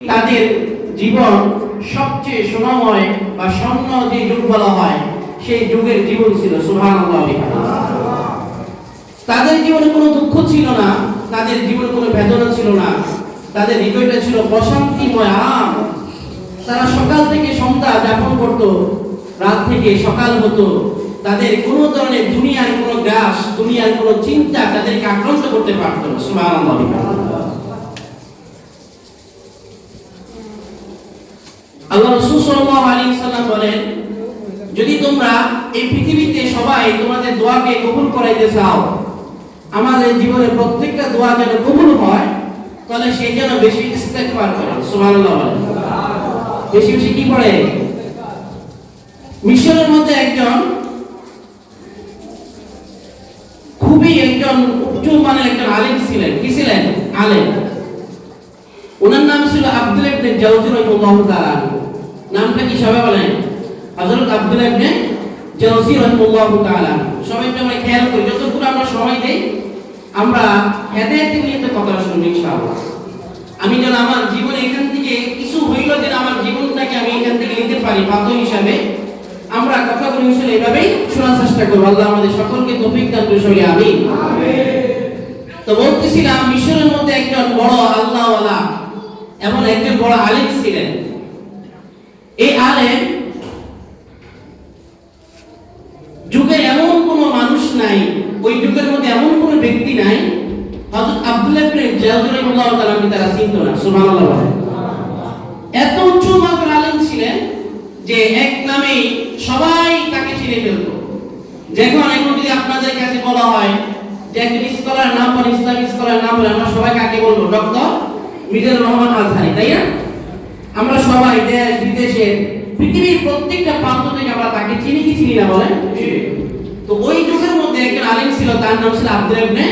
তাদের জীবন সবচেয়ে সোনাময় বা স্বর্ণ যে যুগ বলা হয়, সেই যুগের জীবন ছিল সুহান তাদের জীবনে কোনো দুঃখ ছিল না, তাদের জীবনে কোনো বেদনা ছিল না, তাদের হৃদয়টা ছিল প্রশান্তিময়। আরাম তারা সকাল থেকে সন্ধ্যা যাপন করত, রাত থেকে সকাল হতো। তাদের কোনো ধরনের দুনিয়ার কোনো গ্রাস, দুনিয়ার কোনো চিন্তা তাদেরকে আক্রান্ত করতে পারতো না সুবহানাল্লাহ আল্লাহ রাসূল সাল্লাল্লাহু আলাইহি সাল্লাম বলেন, যদি তোমরা এই পৃথিবীতে সবাই তোমাদের দোয়াকে কবুল করাইতে চাও, আমাদের জীবনের প্রত্যেকটা দোয়া যেন কবুল হয়, তাহলে যেন বেশি ইস্তেগফার করে। সুবহানাল্লাহ বেশি বেশি কি মিশরের মধ্যে একজন খুবই একজন উচ্চ মানের একজন আলেম ছিলেন। কি ছিলেন? আলেম। ওনার নাম ছিল আব্দুল ইবনে জাওজি রাহিমাহুল্লাহ তাআলা। নামটা কি সবাই বলেন হযরত আব্দুল ইবনে জাওজি রাহিমাহুল্লাহ তাআলা। সবাই আমরা খেয়াল করি যতটুকু আমরা সময় দেই আমরা হেদায়েত নিয়ে তো কথা শুনব ইনশাআল্লাহ। আমি যেন আমার জীবনে এখান থেকে কিছু হইল যেন আমার জীবনটাকে আমি এখান থেকে নিতে পারি পাত্র হিসাবে আমরা কথাগুলো আসলে এভাবেই শোনার চেষ্টা করব। আল্লাহ আমাদের সকলকে তৌফিক দান করে সরি আমিন। তো বলতেছিলাম মিশরের মধ্যে একজন বড় আল্লাহওয়ালা এমন একজন বড় আলেম ছিলেন। এই আলেম যুগে এমন কোনো মানুষ নাই, ওই যুগের মধ্যে এমন কোনো ব্যক্তি নাই, হযরত আব্দুল্লাহ ইবনে জাওদ রাহিমাহুল্লাহ তাআলা তারা চিনতো না, সুবহানাল্লাহ এত উঁচু মাপের আলেম ছিলেন যে এক নামেই সবাই তাকে চিনে ফেলত। যখন এখন যদি আপনাদের কাছে বলা হয় যে একজন স্কলার নাম বলেন, ইসলামিক স্কলার নাম বলে আমরা সবাই কাকে বলব? ডক্টর মিজানুর রহমান আজহারি, তাই না? আমরা সবাই দেশ বিদেশে পৃথিবীর প্রত্যেকটা প্রান্ত থেকে আমরা তাকে চিনি কি চিনি না বলেন? তো ওই যুগের মধ্যে একজন আলেম ছিল তার নাম ছিল আব্দুল ইবনে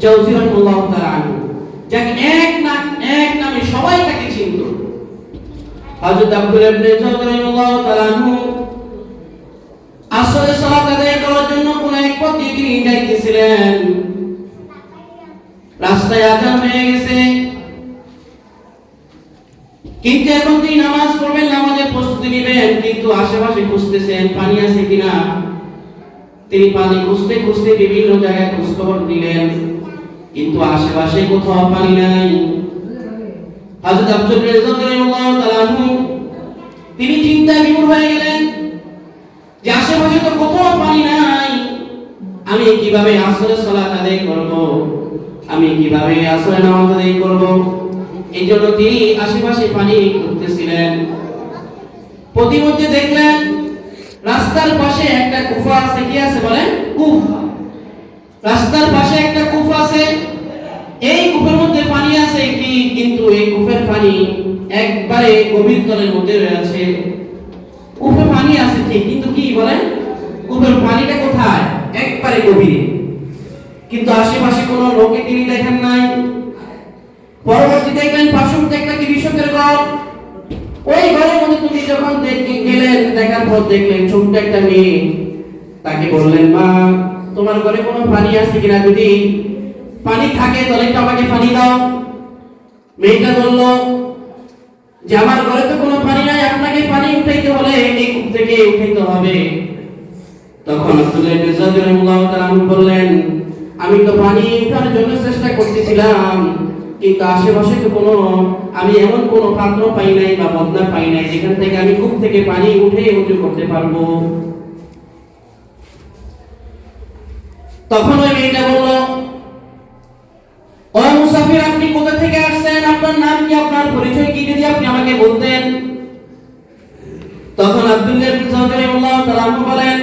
জাওজি রাহিমাহুল্লাহ তাআলা যাকে এক না এক নামে সবাই তাকে চিনতো। হযরত আব্দুল ইবনে জাওজি রাহিমাহুল্লাহ তাআলা আনহু আসরে সালাত আদায় করার জন্য কোন এক পথ দিয়ে তিনি যাইতেছিলেন। রাস্তায় আজান হয়ে গেছে। কিন্তু এখন তিনি নামাজ পড়বেন, নামাজের প্রস্তুতি নেবেন, কিন্তু আশেপাশে খুঁজতেছেন, পানি আছে কিনা? তিনি পানি খুঁজতে খুঁজতে বিভিন্ন জায়গায় খোঁজখবর দিলেন কিন্তু আশেপাশে কোথাও পানি নাই। হযরত আব্দুল রাজ্জাক রাদিয়াল্লাহু তাআলা তিনি চিন্তায় বিমূঢ় হয়ে গেলেন যে আশেপাশে তো কোথাও পানি নাই। আমি কীভাবে আসরের সালাত আদায় করব? আমি কীভাবে আসরের নামাজ আদায় করব? এই জন্য তিনি আশেপাশে পানি খুঁজতেছিলেন। প্রতিমধ্যে দেখলেন, রাস্তার পাশে একটা কুফা আছে, কি আছে বলেন? কুফ। রাস্তার পাশে একটা কুফ আছে, এই কূপের মধ্যে পানি আছে কি? কিন্তু এই কূপের পানি একবারে গভীর তলের মধ্যে রয়েছে কূপে পানি আছে ঠিক, কিন্তু কি বলেন? কূপের পানিটা কোথায়? একবারে গভীরে। কিন্তু আশেপাশে কোনো লোকে তিনি দেখেন নাই। পরবর্তী দেখলেন পার্শ্ববর্তী একটা কৃষকের ঘর? ওই ঘরের মধ্যে তুমি যখন গেলেন, দেখার পর দেখলেন ছোট্ট একটা মেয়ে। তাকে বললেন, মা, তোমার ঘরে কোনো পানি আছে কিনা যদি পানি থাকে, তাহলে একটু আমাকে পানি দাও। মেয়েটা বলল, যে আমার ঘরে তো কোনো পানি নাই, আপনাকে পানি উঠাইতে হলে এই কূপ থেকে উঠাইতে হবে। তখন বললেন, আমি তো পানি উঠানোর জন্য চেষ্টা করতেছিলাম। কিন্তু আশেপাশে তো কোনো, আমি এমন কোনো পাত্র পাই নাই বা বদনা পাই নাই যেখান থেকে আমি কূপ থেকে পানি উঠে উঁচু করতে পারব। তখন ওই মেয়েটা বলল, ও মুসাফির, আপনি কোথা থেকে আসছেন? আপনার নাম কি? আপনার পরিচয় কি? যদি আপনি আমাকে বলতেন। তখন আব্দুল্লাহ ইবনে সাউদ রাহিমাহুল্লাহ তাআলা বলেন